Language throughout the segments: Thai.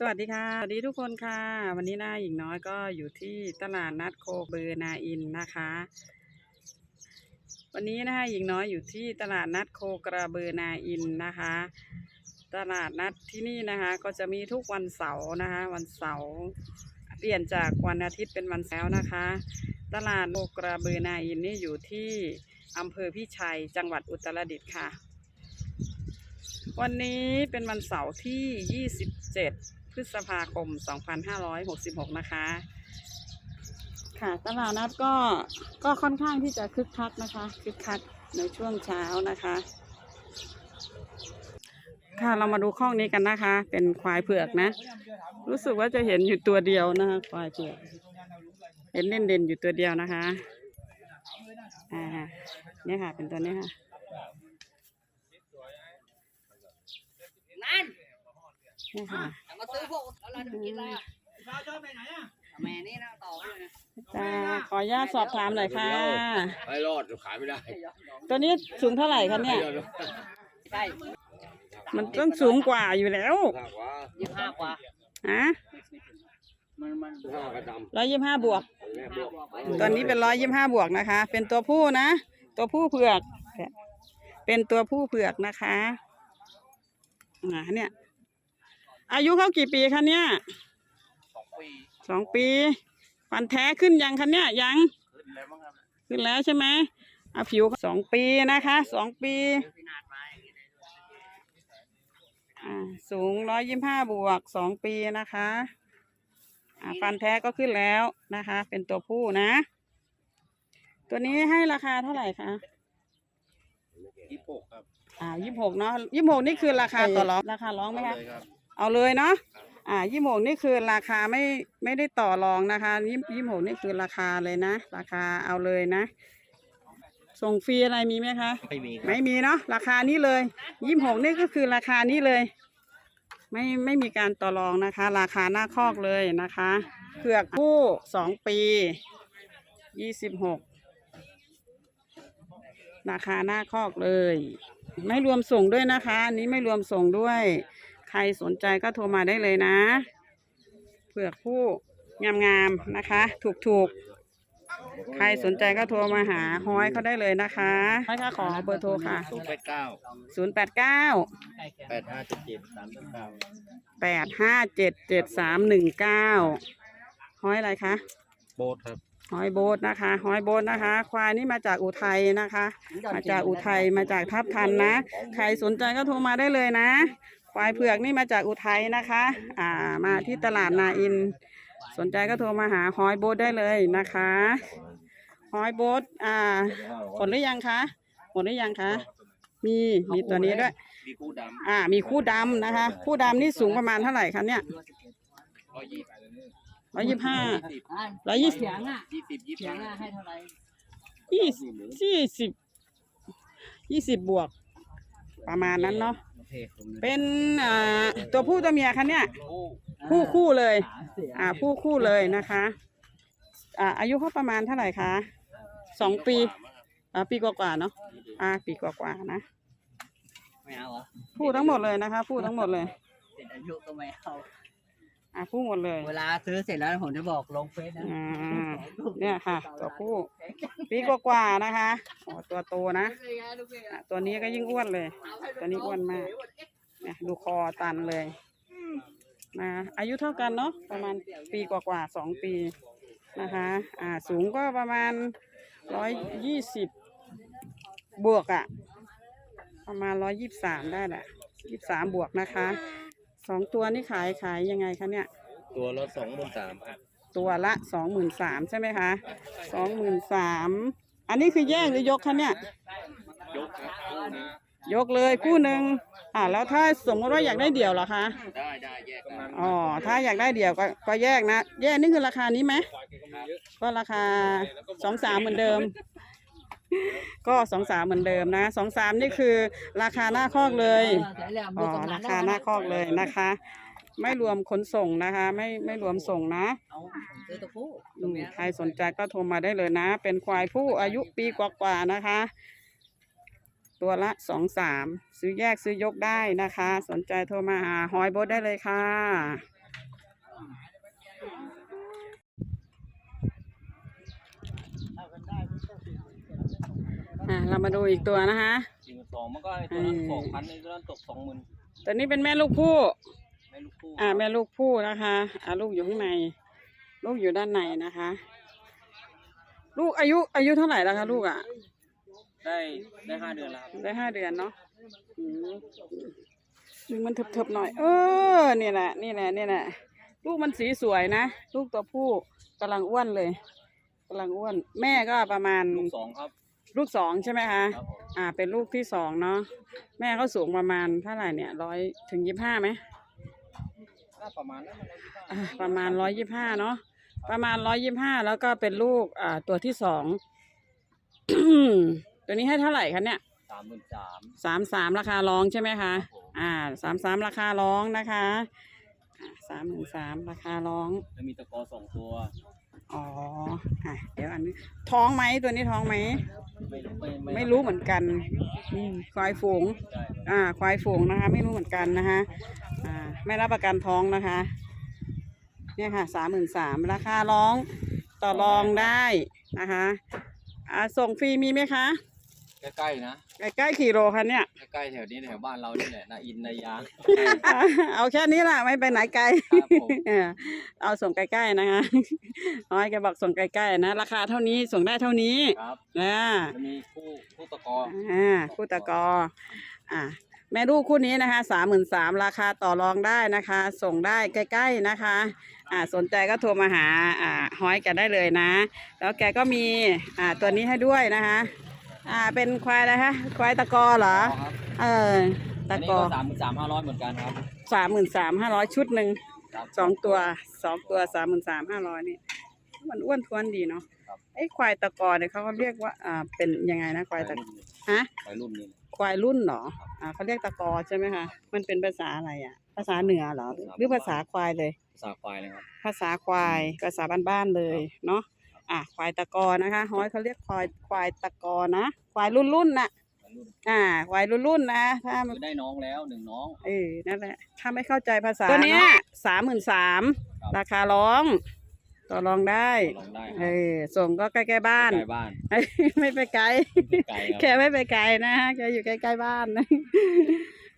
สวัสดีค่ะ สวัสดีทุกคนค่ะ วันนี้นาหญิงน้อยก็อยู่ที่ตลาดนัดโคเบอร์นาอินนะคะ วันนี้นะคะหญิงน้อยอยู่ที่ตลาดนัดโคกระเบอร์นาอินนะคะ ตลาดนัดที่นี่นะคะ ก็จะมีทุกวันเสาร์นะคะ วันเสาร์เปลี่ยนจากวันอาทิตย์เป็นวันเสาร์นะคะ ตลาดโคกระเบอร์นาอินนี่อยู่ที่อำเภอพิชัยจังหวัดอุตรดิตถ์ค่ะวันนี้เป็นวันเสาร์ที่ 27 พฤษภาคม 2566 นะคะ ค่ะตลาดนัดก็ก็ค่อนข้างที่จะคึกคักนะคะ คึกคักในช่วงเช้านะคะ ค่ะเรามาดูข้องนี้กันนะคะ เป็นควายเผือกนะ รู้สึกว่าจะเห็นอยู่ตัวเดียวนะคะควายเผือก เห็นเด่นเด่นๆอยู่ตัวเดียวนะคะอ่าเนี่ยค่ะ เป็นตัวนี้ค่ะนั่นเนี่ยค่ะเอา มาซื้อพวกแล้วเราจะกินอะไรอะชาวชอบไปไหนอะแม่นี่นะต่อไปเลยนะจะขออนุญาตสอบถามหน่อยค่ะไม่รอดขายไม่ได้ตัวนี้สูงเท่าไหร่คะเนี่ยใช่มันต้องสูงกว่าอยู่แล้วห้ากว่ายี่ห้ากว่าฮะมันมันห้ากระดร้อยยี่ห้าบวกำแม่บวกตัวนี้เป็นร้อยยี่ห้าบวกนะคะ เป็นตัวผู้นะ ตัวผู้เผือก เป็นตัวผู้เผือกนะคะอ่าเนี่ย อายุเขากี่ปีคะเนี่ยสองปีสองปีฟันแท้ขึ้นยังคะเนี่ยยังขึ้นแล้วมั้งครับขึ้นแล้วใช่ไหมอะผิวสองปีนะคะสองปีพี่นาดมาอย่างนี้เลยอ่าสูงร้อยยี่ห้าบวกสองปีนะคะอ่าฟันแท้ก็ขึ้นแล้วนะคะ เป็นตัวผู้นะ ตัวนี้ให้ราคาเท่าไหร่คะยี่หกครับอ่ายี่หกเนาะยี่หกนี่คือราคาต่อรองราคาร้องไหมคะ เลยครับเอาเลยเนาะอ่ายี่หกนี่คือราคาไม่ไม่ได้ต่อรองนะคะยี่ยี่หกนี่คือราคาเลยนะ ราคาเอาเลยนะ ส่งฟรีอะไรมีไหมคะ ไม่มีไม่มีเนาะราคานี้เลยยี่หกนี่ก็คือราคานี้เลย ไม่ไม่มีการต่อรองนะคะ ราคาหน้าคอกเลยนะคะเผือกผู้สองปียี่สิบหกราคาหน้าคอกเลย ไม่รวมส่งด้วยนะคะอันนี้ไม่รวมส่งด้วย ใครสนใจก็โทรมาได้เลยนะ เผือกผู้งามๆนะคะ ถูกๆ ใครสนใจก็โทรมาหาฮอยเขาได้เลยนะคะให้ค่ะขอเบอร์โทรค่ะ ศูนย์แปดเก้าศูนย์แปดเก้าใกล้เคียงแปดห้าเจ็ดเจ็ดสามเก้าแปดห้าเจ็ดเจ็ดสามหนึ่งเก้าฮอยอะไรคะโบสครับฮอยโบทนะคะฮอยโบทนะคะ ควายนี่มาจากอุทัยนะคะ มาจากอุทัยมาจากทับทันนะ ใครสนใจก็โทรมาได้เลยนะ ควายเผือกนี่มาจากอุทัยนะคะ อ่า มาที่ตลาดนาอิน สนใจก็โทรมาหาฮอยโบทได้เลยนะคะฮอยโบทอ่าหมดหรือยังคะหมดหรือยังคะ มีมีตัวนี้ด้วย มีคู่ดอ่า มีคู่ดำนะคะ คู่ดำนี่สูงประมาณเท่าไหร่คะเนี่ยร้อยยี่สิบร้อยยี่ห้าร้อยยี่สิบเสียงอะยี่สิบยี่สิเสียบงอะให้เท่าไหร่ยี่สิบยี่สิบยี่สิบบวก ประมาณนั้นเนาะ เคผมเป็นอ่าตัวผู้ตัวเมียคะเนี่ยคู่คู่คู่เลยหาเสียงอ่าคู่คู่เลยนะคะ อ่าอายุเขาประมาณเท่าไหร่คะสองปีอ่าปีกว่าๆเนาะอ่าปีกว่าๆนะไม่เอาเหรอ พูดทั้งหมดเลยนะคะ พูดทั้งหมดเลยเสร็จอายุก็ไม่เอา อ่าพูดหมดเลย เวลาซื้อเสร็จแล้วผมจะบอกลงเฟซนะอ่า เนี่ยค่ะ ตัวผู้ปีกว่าๆนะคะอ๋อตัวโตนะอะตัวนี้ก็ยิ่งอ้วนเลย ตัวนี้อ้วนมากเนี่ยดูคอตันเลยนะอายุเท่ากันเนาะประมาณปีกว่าๆสองปีนะคะอ่าสูงก็ประมาณร้อยยี่สิบบวกอะประมาณร้อยยี่สามได้แหละยี่สามบวกนะคะ สองตัวนี่ขายขายยังไงคะเนี่ย ตัวละสองหมื่นสามครับตัวละสองหมื่นสามใช่ไหมคะสองหมื่นสามอันนี้คือแยกหรือยกคะเนี่ย ยกครับคู่นี้ยกเลยคู่หนึ่งอ่าแล้วถ้าสมมติว่าอยากได้เดี่ยวเหรอคะได้ได้แยกกันอ๋อถ้าอยากได้เดี่ยวก็ก็แยกนะ แยกนี่คือราคานี้ไหมก็ราคาสองสามเหมือนเดิม ก็สองสามเหมือนเดิมนะสองสามนี่คือราคาหน้าคอกเลยอ๋อราคาหน้าคอกเลยนะคะ ไม่รวมขนส่งนะคะ ไม่ไม่รวมส่งนะเอาผมซื้อตัวผู้อืมใครสนใจก็โทรมาได้เลยนะ เป็นควายผู้อายุปีกว่าๆนะคะ ตัวละสองสามซื้อแยกซื้อยกได้นะคะ สนใจโทรมาหาฮอยโบทได้เลยค่ะ อ่าเรามาดูอีกตัวนะคะ สี่หมื่นสองมันก็ไอ้ตัวนั้นเออสองพันในตัวนั้นตกสองหมื่นตัวนี้เป็นแม่ลูกผู้ไม่ลูกคู่อ่าแม่ลูกผู้นะคะอ่าลูกอยู่ข้างใน ลูกอยู่ด้านในนะคะ ลูกอายุอายุเท่าไหร่แล้วคะลูกอะ ได้ได้ห้าเดือนแล้วครับได้ห้าเดือนเนาะอืมดึงมันเถิบๆหน่อย เออ นี่แหละ นี่แหละ นี่แหละ ลูกมันสีสวยนะ ลูกตัวผู้กำลังอ้วนเลยกำลังอ้วน แม่ก็ประมาณ ลูกสองครับ ลูกสองใช่ไหมคะ ครับผมอ่า เป็นลูกที่สองเนาะ แม่เขาสูงประมาณเท่าไหร่เนี่ยร้อยถึงยี่ห้าไหมถ้าประมาณนั้นมันเลยที่บ้านอ่าประมาณร้อยยี่ห้าเนาะ ประมาณร้อยยี่ห้าแล้วก็เป็นลูกอ่าตัวที่สอง ตัวนี้ให้เท่าไหร่คะเนี่ย สามหมื่นสามสามสามราคาร้องใช่ไหมคะ ผมอ่าสามสามราคาร้องนะคะสามหนึ่งสามราคาร้อง แล้วมีตะกอสองตัว อ๋ออะเดี๋ยวอันนี้ท้องไหมตัวนี้ท้องไหม ไม่รู้ไม่ไม่รู้เหมือนกันอืมควายฝูงใช่ครับอ่า ควายฝูงนะคะ ไม่รู้เหมือนกันนะคะอ่า ไม่รับประกันท้องนะคะ เนี่ยค่ะสามหมื่นสามราคาร้องต่อรองได้นะคะ อ่า ส่งฟรีมีไหมคะ ใกล้ๆนะ ใกล้ๆกี่โลคะเนี่ย ใกล้ๆแถวนี้แถวบ้านเรานี่แหละนาอินนายางอะเอาแค่นี้แหละไม่ไปไหนไกลครับผม เออเอาส่งใกล้ๆนะคะน้อยแกบอกส่งใกล้ๆนะ ราคาเท่านี้ส่งได้เท่านี้ครับนะจะมีคู่คู่ตะกออ่าคู่ตะกอ อ่าแม่ลูกคู่นี้นะคะสามหมื่นสามราคาต่อรองได้นะคะ ส่งได้ใกล้ๆนะคะ อ่าสนใจก็โทรมาหาอ่าฮ้อยแกได้เลยนะ แล้วแกก็มีอ่าตัวนี้ให้ด้วยนะคะ อ่า เป็นควายอะไรคะ ควายตะกอเหรอ ครับเอออัตะนนี้กอก็สามหมื่นสามห้าร้อยเหมือนกันครับ สามหมื่นสามห้าร้อยชุดหนึ่ง ครับ สองตัว สองตัวสามหมื่นสามห้าร้อยนี่ มันอ้วนท้วนดีเนาะครับ ไอ้ควายตะกอเนี่ยเขาก็เรียกว่า อ่า เป็นยังไงนะควายตะฮะวัยรุ่นนี่ควายรุ่นเหรอ อ่าเขาเรียกตะกอใช่ไหมคะ มันเป็นภาษาอะไรอะ ภาษาเหนือเหรอ หรือภาษาควายเลย ภาษาควายเลยครับ ภาษาควายภาษาบ้านๆเลยเนาะ อะควายตะกอนะคะฮ้อยเขาเรียกควายควายตะกอนะควายรุ่นรุ่นๆน่ะวัยรุ่นอ่า ควายรุ่นรุ่นๆนะถ้าคือได้น้องแล้วหนึ่งน้องเออนั่นแหละถ้าไม่เข้าใจภาษาตัวเนี้ยสามหมื่นสามครับราคาร้องต่อรองได้ ลองได้คเอรับอส่งก็ใกล้ๆบ้าน ใกล้บ้าน ไม่ไปไกลไม่ไกลครับ แกไม่ไปไกลนะฮะแกอยู่ใกล้ๆบ้านนะ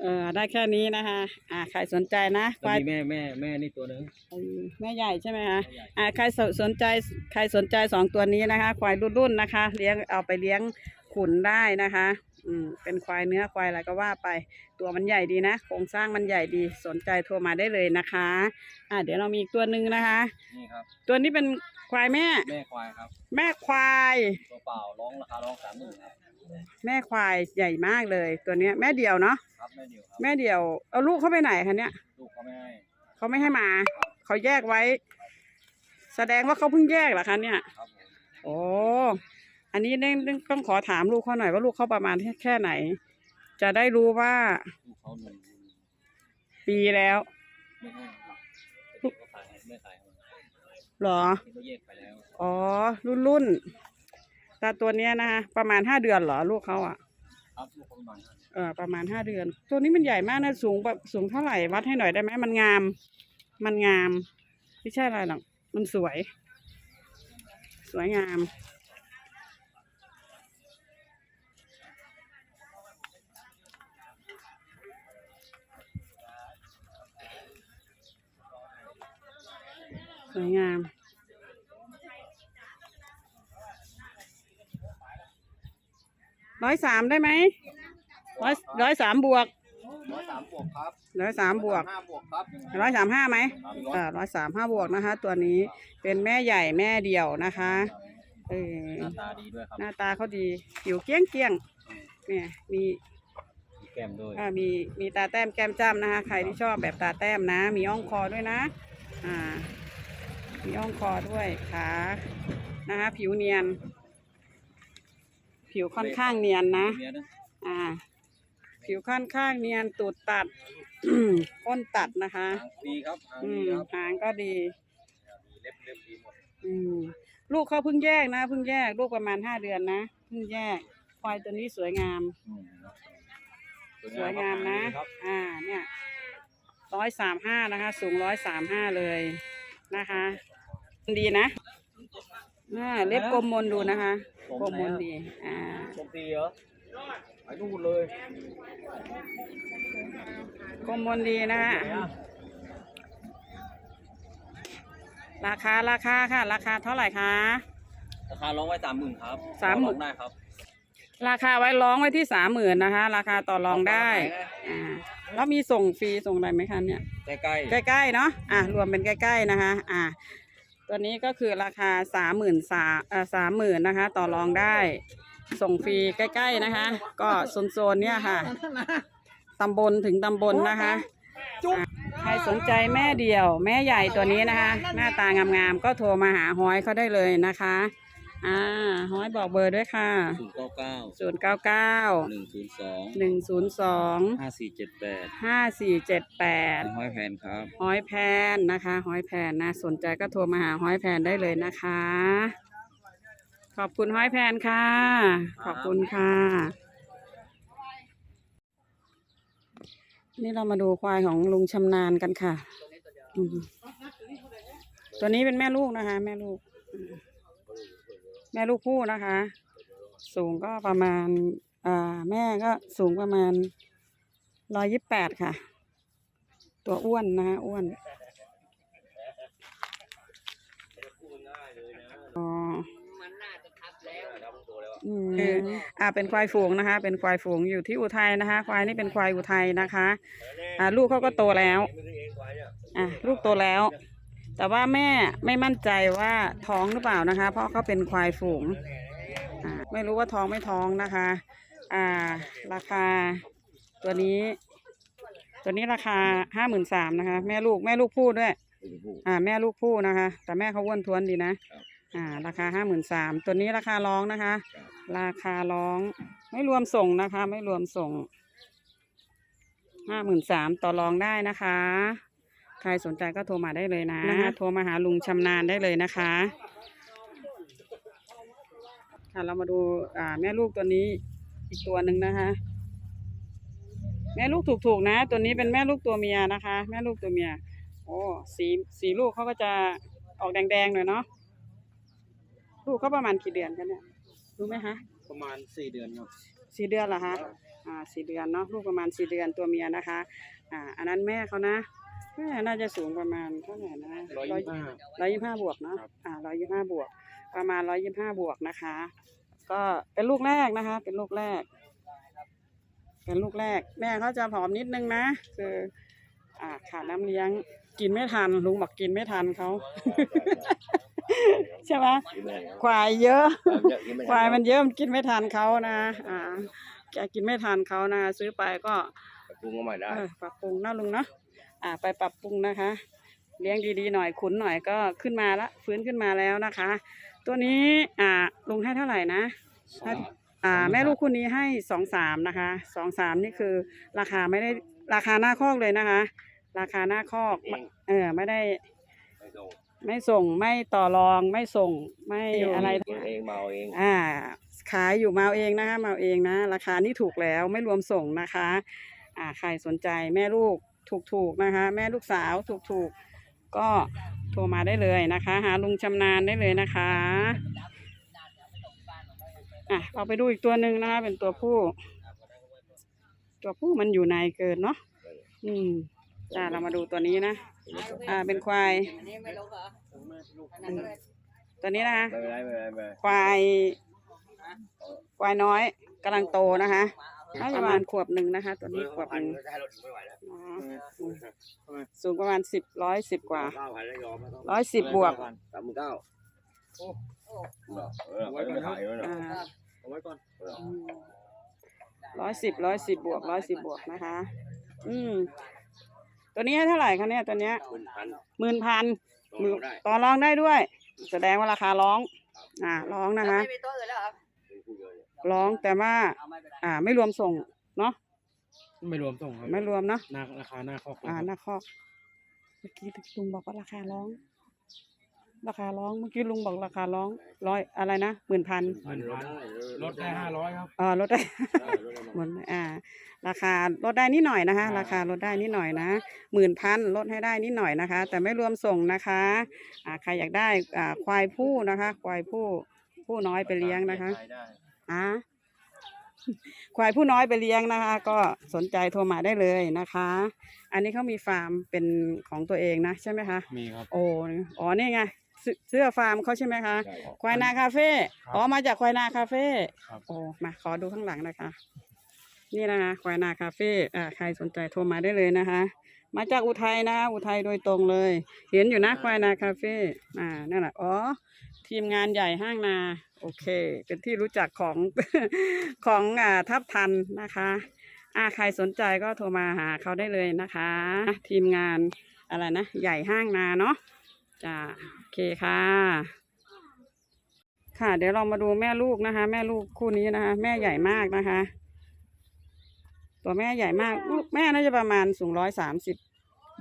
เออได้แค่นี้นะคะอ่าใครสนใจนะคแล้ววาย มีแม่แม่แม่นี่ตัวหนึงเออแม่ใหญ่ใช่ไหมคะแม่ใหญ่ อ่าใครสสนใจใครสนใจสองตัวนี้นะคะ ควายรุ่นๆนะคะ เลี้ยงเอาไปเลี้ยงขุนได้นะคะ อืมเป็นควายเนื้อควายอะไรก็ว่าไป ตัวมันใหญ่ดีนะ โครงสร้างมันใหญ่ดี สนใจโทรมาได้เลยนะคะ อ่าเดี๋ยวเรามีอีกตัวหนึ่งนะคะ นี่ครับ ตัวนี้เป็นควายแม่ แม่ควายครับ แม่ควาย ตัวเปล่าร้องราคาร้องสามหมื่นครับแม่ควายใหญ่มากเลย ตัวเนี้ยแม่เดียวเนาะ ครับแม่เดียวครับแม่เดียว เอาลูกเขาไปไหนคะเนี่ยลูกเขาไม่ให้เขาไม่ให้มา เขาแยกไว้ แสดงว่าเขาเพิ่งแยกเหรอคะเนี่ยครับผมโอ้อันนี้ต้องต้องขอถามลูกเขาหน่อยว่าลูกเขาประมาณแค่ไหน จะได้รู้ว่าลูกเขาหนึ่งปีแล้ว ไม่ให้ครับลูกเขาขายไม่ขายครับเหรอ ที่เขาแยกไปแล้วอ๋อ รุ่นรุ่นแต่ตัวเนี้ยนะคะประมาณห้าเดือนเหรอลูกเขาอะ ครับลูกเขาประมาณนั้นเออประมาณห้าเดือน ตัวนี้มันใหญ่มากนะสูงแบบสูงเท่าไหร่วัดให้หน่อยได้ไหมมันงาม มันงาม ไม่ใช่อะไรหรอกมันสวย สวยงามสวยงามร้อยสามได้ไหม ร้อยร้อยสามบวกร้อยสามบวกครับร้อยสามบวกห้าบวกครับร้อยสามห้าไหมครับเออร้อยสามห้าบวกนะคะ ตัวนี้เป็นแม่ใหญ่แม่เดี่ยวนะคะเออหน้าตาดีด้วยครับหน้าตาเขาดีผิวเกลี้ยงเกลี้ยงๆเนี่ยมีมีแก้มด้วยอ่ามีมีตาแต้มแก้มจ้ำนะคะ ใครที่ชอบแบบตาแต้มนะ มีอ่องคอด้วยนะ อ่า มีอ่องคอด้วยขานะคะ ผิวเนียน ผิวค่อนข้างเนียนนะเมียนะอ่า ผิวค่อนข้างเนียนตูดตัด ก้นตัดนะคะหางดีครับหางอืดีมครับหางก็ดีเล็บเล็บดีหมดอืมลูกเขาเพิ่งแยกนะเพิ่งแยก ลูกประมาณห้าเดือนนะเพิ่งแยกควายตัวนี้สวยงามอืมสวยงามนะ ครับอ่า เนี่ยร้อยสามห้านะคะ สูงร้อยสามห้าเลยนะคะ ดีนะอ่าเล็บกลมมนดูนะคะผมโกมลดี อ่า ผมตีเหรอ ไปนู่นเลยโกมลดีนะฮะราคาราคาค่ะ ราคาเท่าไหร่คะราคาร้องไว้สามหมื่นครับสามหมื่นร้องได้ครับ ราคาไว้ร้องไว้ที่สามหมื่นนะคะ ราคาต่อรองได้อ่าแล้วมีส่งฟรีส่งอะไรไหมคะเนี่ยใกล้ๆใกล้ๆเนาะอะรวมเป็นใกล้ๆนะคะ อะตัวนี้ก็คือราคาสามหมื่นสาเอ่อสามหมื่นนะคะ ต่อรองได้ ส่งฟรีใกล้ๆนะคะ ก็โซนๆเนี่ยค่ะตำบลถึงตำบลนะคะอะใครสนใจแม่เดี่ยว แม่ใหญ่ตัวนี้นะคะ หน้าตางามๆก็โทรมาหาฮอยเขาได้เลยนะคะ อ่าฮอยบอกเบอร์ด้วยค่ะ ศูนย์เก้าเก้าศูนย์เก้าเก้าหนึ่งศูนย์สองหนึ่งศูนย์สองห้าสี่เจ็ดแปดห้าสี่เจ็ดแปดห้อยแพนครับ ห้อยแพนนะคะห้อยแพนนะสนใจก็โทรมาหาห้อยแพนได้เลยนะคะ ขอบคุณห้อยแพนค่ะ ขอบคุณค่ะ นี่เรามาดูควายของลุงชำนาญกันค่ะอืมตัวนี้เป็นแม่ลูกนะคะ แม่ลูกอืมแม่ลูกคู่นะคะ สูงก็ประมาณอ่าแม่ก็สูงประมาณร้อยยิบแปดค่ะ ตัวอ้วนนะฮะอ้วนอ๋อ อืมอ่าเป็นควายฝูงนะคะ เป็นควายฝูงอยู่ที่อุทัยนะคะ ควายนี่เป็นควายอุทัยนะคะอ่าลูกเขาก็โตแล้วอะลูกโตแล้ว แต่ว่าแม่ไม่มั่นใจว่าท้องหรือเปล่านะคะ เพราะเขาเป็นควายฝูงอ่าไม่รู้ว่าท้องไม่ท้องนะคะอ่าราคาตัวนี้ ตัวนี้ราคาห้าหมื่นสามนะคะ แม่ลูกแม่ลูกพูดด้วย อ่า แม่ลูกพูดนะคะ แต่แม่เขาอ้วนท้วนดีนะ อ่า ราคาห้าหมื่นสามตัวนี้ราคาร้องนะคะ ราคาร้อง ไม่รวมส่งนะคะ ไม่รวมส่งห้าหมื่นสามต่อรองได้นะคะ ใครสนใจก็โทรมาได้เลยนะโทรมาหาลุงชำนาญได้เลยนะคะค่ะเรามาดูอ่าแม่ลูกตัวนี้อีกตัวหนึ่งนะคะ แม่ลูกถูกๆนะ ตัวนี้เป็นแม่ลูกตัวเมียนะคะ แม่ลูกตัวเมีย โอ้สีสีลูกเขาก็จะออกแดงๆหน่อยเนาะ ลูกเขาประมาณกี่เดือนกันเนี่ยรู้ไหมคะประมาณสี่เดือนครับ สี่เดือนเหรอคะอ่าสี่เดือนเนาะลูกประมาณสี่เดือนตัวเมียนะคะอ่าอันนั้นแม่เขานะแม่น่าจะสูงประมาณเท่าไหร่นะร้อยยี่สิบห้าร้อยยี่สิบห้าบวกเนาะครับอ่าร้อยยี่สิบห้าบวก ประมาณร้อยยี่สิบห้าบวกนะคะ ก็เป็นลูกแรกนะคะ เป็นลูกแรก เป็นลูกแรก แม่เขาจะผอมนิดนึงนะคืออ่าขาดน้ำเลี้ยงกินไม่ทันลุงบอกกินไม่ทันเขา ใช่ไหมควายเยอะ ควายมันเยอะมันกินไม่ทันเขานะ อ่าแกกินไม่ทันเขานะ ซื้อไปก็ปรุงมาใหม่ได้เออปรับปรุงเนาะลุงเนาะอ่า ไปปรับปรุงนะคะ เลี้ยงดีๆหน่อยขุนหน่อยก็ขึ้นมาละฟื้นขึ้นมาแล้วนะคะ ตัวนี้อ่าลุงให้เท่าไหร่นะให้อ่าแม่ลูกคู่นี้ให้สองสามนะคะสองสามนี่คือ ราคาไม่ได้ราคาหน้าคอกเลยนะคะ ราคาหน้าคอกไม่เออไม่ได้ ไม่ส่งไม่ต่อรองไม่ส่งไม่อะไรกินเองเมาเองอ่า ขายอยู่มาเอาเองนะคะมาเอาเองนะ ราคานี่ถูกแล้วไม่รวมส่งนะคะ อ่าใครสนใจแม่ลูกถูกๆนะคะ แม่ลูกสาวถูกๆก็โทรมาได้เลยนะคะ หาลุงชำนาญได้เลยนะคะอะเราไปดูอีกตัวหนึ่งนะคะ เป็นตัวผู้ ตัวผู้มันอยู่ในเกินเนาะอืมอ่าเรามาดูตัวนี้นะ อ่าเป็นควายอืมตัวนี้นะคะ ไม่เป็นไรไม่เป็นไรไม่เป็นไรควาย ควายน้อยกำลังโตนะคะน่าจะประมาณขวบหนึ่งนะคะ ตัวนี้ขวบหนึ่งจะให้รถไม่ไหวแล้วอ๋อสูงประมาณสิบร้อยสิบกว่าเก้าพันแล้วยอมไม่ต้องร้อยสิบบวกสามหมื่นเก้าเออไม่ขายแล้วเนาะอ่าเอาไว้ก่อนร้อยสิบร้อยสิบบวกร้อยสิบบวกนะคะ อืม ตัวนี้ให้เท่าไหร่คะเนี่ยตัวเนี้ยหมื่นพันหมื่นพันต้องเอาได้ต่อรองได้ด้วย แสดงว่าราคาร้อง อ่าร้องนะคะเป็นผู้เยอะเนี่ยร้องแต่ว่า อ่า ไม่รวมส่งเนาะไม่รวมส่งครับไม่รวมเนาะหน้าราคาหน้าครอบครัวอ่าหน้าคอกเมื่อกี้ลุงบอกว่าราคาร้อง ราคาร้องเมื่อกี้ลุงบอกราคาร้องร้อยอะไรนะหมื่นพันหนึ่งพันลดได้ห้าร้อยครับอ่าลดได้เออลดได้หมดอ่า ราคาลดได้นิดหน่อยนะคะ ราคาลดได้นิดหน่อยนะหมื่นพันลดให้ได้นิดหน่อยนะคะ แต่ไม่รวมส่งนะคะอ่าใครอยากได้อ่าควายผู้นะคะ ควายผู้ผู้น้อยไปเลี้ยงนะคะขายได้อะควายผู้น้อยไปเลี้ยงนะคะ ก็สนใจโทรมาได้เลยนะคะ อันนี้เขามีฟาร์มเป็นของตัวเองนะใช่ไหมคะ มีครับ โอ้อ๋อนี่ไง เสื้อเสื้อฟาร์มเขาใช่ไหมคะ ใช่ครับ ควายนาคาเฟ่ ครับอ๋อ มาจากควายนาคาเฟ่ ครับ โอ้ มาขอดูข้างหลังนะคะ นี่นะคะควายนาคาเฟ่ อ่า ใครสนใจโทรมาได้เลยนะคะ มาจากอุทัยนะคะอุทัยโดยตรงเลย เห็นอยู่นะควายนาคาเฟ่ อ่า นั่นแหละ อ๋อ ทีมงานใหญ่ห้างนา โอเค เป็นที่รู้จักของ ของอ่าทับทันนะคะ อ่า ใครสนใจก็โทรมาหาเขาได้เลยนะคะ ทีมงานอะไรนะ ใหญ่ห้างนาเนาะ จ้าโอเคค่ะ ค่ะ เดี๋ยวเรามาดูแม่ลูกนะคะ แม่ลูกคู่นี้นะคะ แม่ใหญ่มากนะคะ ตัวแม่ใหญ่มากลูกแม่น่าจะประมาณสูงร้อยสามสิบ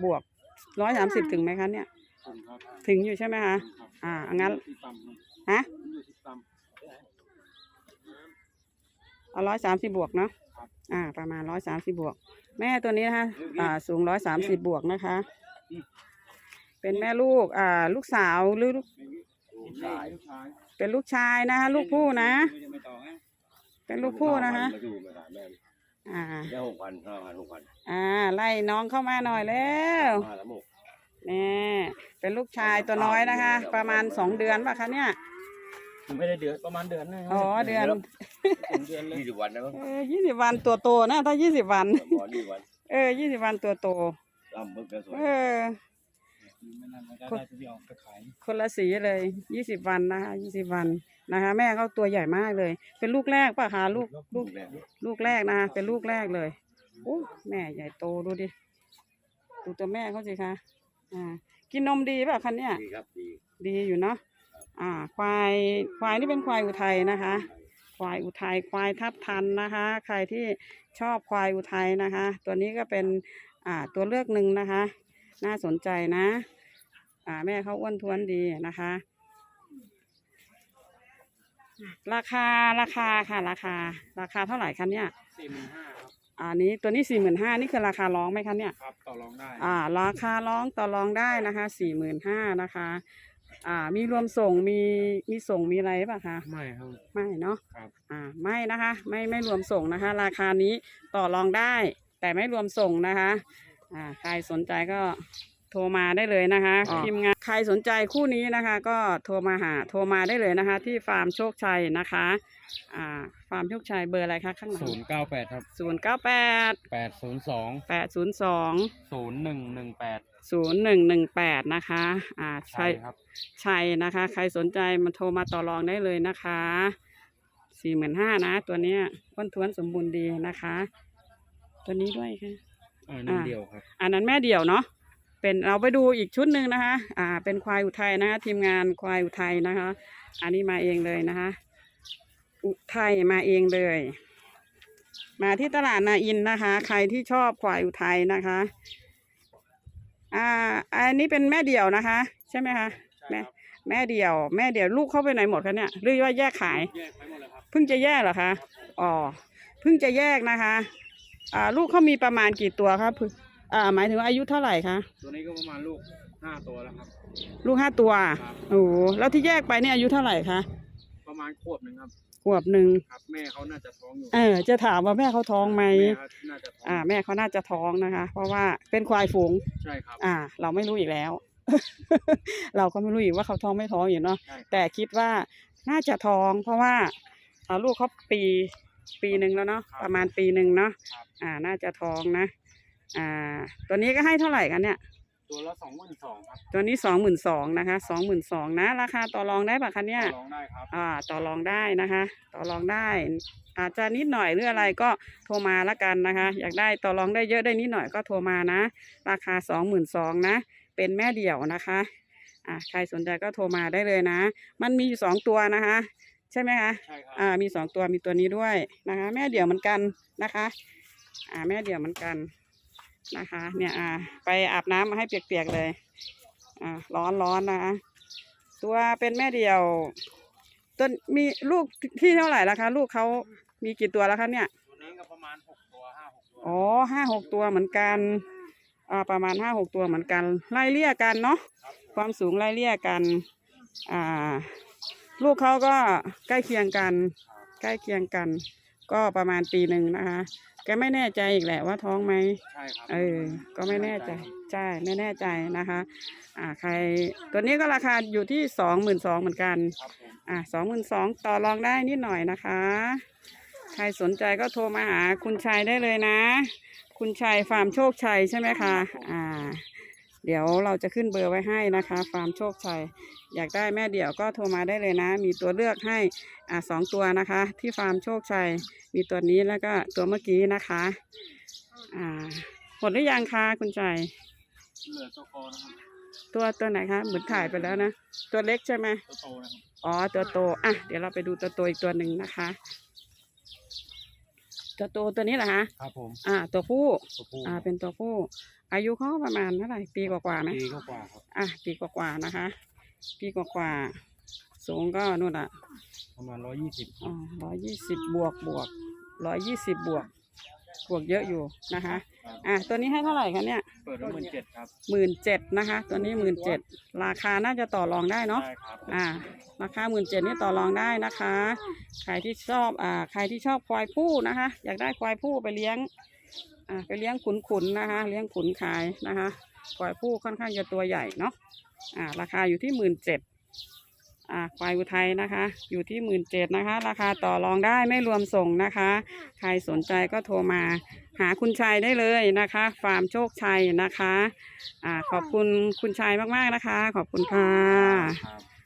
บวกร้อยสามสิบถึงไหมคะเนี่ยผมครับถึงอยู่ใช่ไหมคะครับอ่างั้นที่ต่ำครับฮะอยู่ที่ต่เอาร้อยสามสิบบวกเนาะครับอ่า ประมาณร้อยสามสิบบวก แม่ตัวนี้นะคะอ่า สูงร้อยสามสิบบวกนะคะ เป็นแม่ลูกอ่าลูกสาวหรือลูกำลูกชายลูกชายเป็นลูกชายนะคะ ลูกผู้นะ ไม่ต่อฮะเป็นลูกผู้นะคะ มาดูมาถามแม่อ่า ได้หกพันห้าพันหกพันอ่า ไล่น้องเข้ามาหน่อยแล้วห้าละหมกนี่เป็นลูกชายตัวน้อยนะคะ ประมาณสองเดือนป่ะคะเนี่ยไม่ได้เดือนประมาณเดือนนะอ๋อเดือนถึงเดือนเลยยี่สิบวันนะครับเออยี่สิบวันตัวโตนะถ้ายี่สิบวันพอดีวันเออยี่สิบวันตัวโตลำเพิ่งจะสวยเออ ไม่นานไม่ได้ได้จะเอาไปขายคนละสีเลยยี่สิบวันนะคะยี่สิบวันนะคะ แม่เขาตัวใหญ่มากเลย เป็นลูกแรกป่ะคะลูกลูกแรกลูกแรกนะคะเป็นลูกแรกเลยโอ้แม่ใหญ่โตดูดิดูตัวแม่เขาสิคะอ่า กินนมดีป่ะคันเนี่ยดีครับดีดีอยู่เนาะอ่า ควายควายนี่เป็นควายอุทัยนะคะ ควายอุทัยควายทับทันนะคะ ใครที่ชอบควายอุทัยนะคะ ตัวนี้ก็เป็นอ่าตัวเลือกหนึ่งนะคะ น่าสนใจนะ อ่าแม่เขาอ้วนท้วนดีนะคะ ราคาราคาค่ะราคา ราคาเท่าไหร่คะเนี่ยสี่หมื่นห้าครับอันนี้ตัวนี้สี่หมื่นห้านี่คือราคาร้องไหมคะเนี่ย ครับต่อรองได้อ่า ราคาร้องต่อรองได้นะคะสี่หมื่นห้านะคะ อ่า มีรวมส่งมีมีส่งมีอะไรป่ะคะไม่ครับไม่เนาะครับอ่าไม่นะคะ ไม่ไม่รวมส่งนะคะ ราคานี้ต่อรองได้ แต่ไม่รวมส่งนะคะ อ่าใครสนใจก็ โทรมาได้เลยนะคะทีมงานใครสนใจคู่นี้นะคะ ก็โทรมาหาโทรมาได้เลยนะคะ ที่ฟาร์มโชคชัยนะคะอ่าฟาร์มโชคชัยเบอร์อะไรคะข้างหลังศูนย์เก้าแปดครับศูนย์เก้าแปดแปดศูนย์สองแปดศูนย์สองศูนย์หนึ่งหนึ่งแปดศูนย์หนึ่งหนึ่งแปดนะคะอ่าใช่ใช่ครับชัยนะคะ ใครสนใจมาโทรมาต่อรองได้เลยนะคะสี่หมื่นห้านะ ตัวเนี้ยอ้วนท้วนสมบูรณ์ดีนะคะ ตัวนี้ด้วยค่ะอ่านั่นเดียวครับอันนั้นแม่เดี่ยวเนาะ เป็นเราไปดูอีกชุดหนึ่งนะคะ อ่า เป็นควายอุทัยนะคะทีมงานควายอุทัยนะคะ อันนี้มาเองเลยนะคะ อุทัยมาเองเลย มาที่ตลาดนาอินนะคะ ใครที่ชอบควายอุทัยนะคะ อ่า อันนี้เป็นแม่เดี่ยวนะคะ ใช่ไหมคะแม่แม่เดี่ยว แม่เดี่ยวลูกเข้าไปไหนหมดคะเนี่ยหรือว่าแยกขายแยกไปหมดเลยครับเพิ่งจะแยกเหรอคะ อ๋อ เพิ่งจะแยกนะคะ อ่า ลูกเขามีประมาณกี่ตัวครับพึ่ง อ่าหมายถึงว่าอายุเท่าไหร่คะ ตัวนี้ก็ประมาณลูกห้าตัวแล้วครับ ลูกห้าตัว ครับ โอ้โหแล้วที่แยกไปเนี่ยอายุเท่าไหร่คะ ประมาณขวบหนึ่งครับ ขวบหนึ่ง ครับ แม่เขาน่าจะท้องอยู่เออ จะถามว่าแม่เขาท้องไหม แม่เขาน่าจะท้องอ่า แม่เขาน่าจะท้องนะคะ เพราะว่าเป็นควายฝูง ใช่ครับ อ่า เราไม่รู้อีกแล้ว เราก็ไม่รู้อีกว่าเขาท้องไม่ท้องอยู่เนาะ ใช่แต่คิดว่าน่าจะท้อง เพราะว่าอ่าลูกเขาปี ปีหนึ่งแล้วเนาะประมาณปีหนึ่งเนาะ ครับ อ่า น่าจะท้องนะ อ่า ตัวนี้ก็ให้เท่าไหร่กันเนี่ย ตัวละสองหมื่นสองครับตัวนี้สองหมื่นสองนะคะสองหมื่นสองนะ ราคาต่อรองได้ปะคะเนี่ยต่อรองได้ครับ อ่าต่อรองได้นะคะ ต่อรองได้ อาจจะนิดหน่อยหรืออะไรก็โทรมาละกันนะคะ อยากได้ต่อรองได้เยอะได้นิดหน่อยก็โทรมานะ ราคาสองหมื่นสองนะ เป็นแม่เดี่ยวนะคะอ่าใครสนใจก็โทรมาได้เลยนะ มันมีอยู่สองตัวนะคะ ใช่ไหมคะใช่ครับ อ่ามีสองตัวมีตัวนี้ด้วยนะคะ แม่เดี่ยวเหมือนกันนะคะ อ่าแม่เดี่ยวเหมือนกัน นะคะ เนี่ยอ่าไปอาบน้ำมาให้เปียกๆเลยอ่าร้อนร้อนนะคะตัวเป็นแม่เดี่ยวตัวมีลูกที่เท่าไหร่แล้วคะ ลูกเขามีกี่ตัวแล้วคะเนี่ยตัวนี้ก็ประมาณหกตัวห้าหกตัวอ๋อห้าหกตัวเหมือนกันอ่าประมาณห้าหกตัวเหมือนกัน ไล่เลี่ยกันเนาะความสูงไล่เลี่ยกันอ่าลูกเขาก็ใกล้เคียงกัน ใกล้เคียงกัน ก็ประมาณปีหนึ่งนะคะ แกไม่แน่ใจอีกแหละว่าท้องไหมใช่ครับเออ ก็ไม่แน่ใจใช่ไม่แน่ใจนะคะ อ่าใครตัวนี้ก็ราคาอยู่ที่สองหมื่นสองเหมือนกัน ครับผมอ่าสองหมื่นสองต่อรองได้นิดหน่อยนะคะ ใครสนใจก็โทรมาหาคุณชัยได้เลยนะ คุณชัยฟาร์มโชคชัยใช่ไหมคะ อ่า เดี๋ยวเราจะขึ้นเบอร์ไว้ให้นะคะ ฟาร์มโชคชัย อยากได้แม่เดี่ยวก็โทรมาได้เลยนะ มีตัวเลือกให้อ่าสองตัวนะคะ ที่ฟาร์มโชคชัย มีตัวนี้แล้วก็ตัวเมื่อกี้นะคะอ่าหมดหรือยังคะคุณชัยเหลือตัวคอนะครับตัวตัวไหนคะเหมือนถ่ายไปแล้วนะ ตัวเล็กใช่ไหมตัวโตนะครับอ๋อตัวโตอะเดี๋ยวเราไปดูตัวโตอีกตัวหนึ่งนะคะ ตัวโตตัวนี้เหรอคะครับผมอ่า ตัวผู้ตัวผู้อ่าเป็นตัวผู้ อายุเขาประมาณเท่าไหร่ปีกว่าๆไหมปีก็กว่าครับอะปีกว่าๆนะคะ ปีกว่าๆสูงก็นู่นอะประมาณร้อยยี่สิบอ๋อร้อยยี่สิบบวกบวกร้อยยี่สิบบวกบวกเยอะอยู่นะคะอะตัวนี้ให้เท่าไหร่คะเนี่ยเปิดไว้หมื่นเจ็ดครับหมื่นเจ็ดนะคะ ตัวนี้หมื่นเจ็ดราคาน่าจะต่อรองได้เนาะใช่ครับอ่าราคาหมื่นเจ็ดนี่ต่อรองได้นะคะ ใครที่ชอบอ่าใครที่ชอบควายผู้นะคะ อยากได้ควายผู้ไปเลี้ยง อ่าไปเลี้ยงขุนๆนนะคะ เลี้ยงขุนขายนะคะควายผู้ค่อนข้างจะตัวใหญ่เนาะอ่าราคาอยู่ที่หมื่นเจ็ดอ่าควายอุทัยนะคะ อยู่ที่หมื่นเจ็ดนะคะ ราคาต่อรองได้ไม่รวมส่งนะคะ ใครสนใจก็โทรมาหาคุณชัยได้เลยนะคะ ฟาร์มโชคชัยนะคะอ่าขอบคุณคุณชัยมากๆนะคะ ขอบคุณค่ะ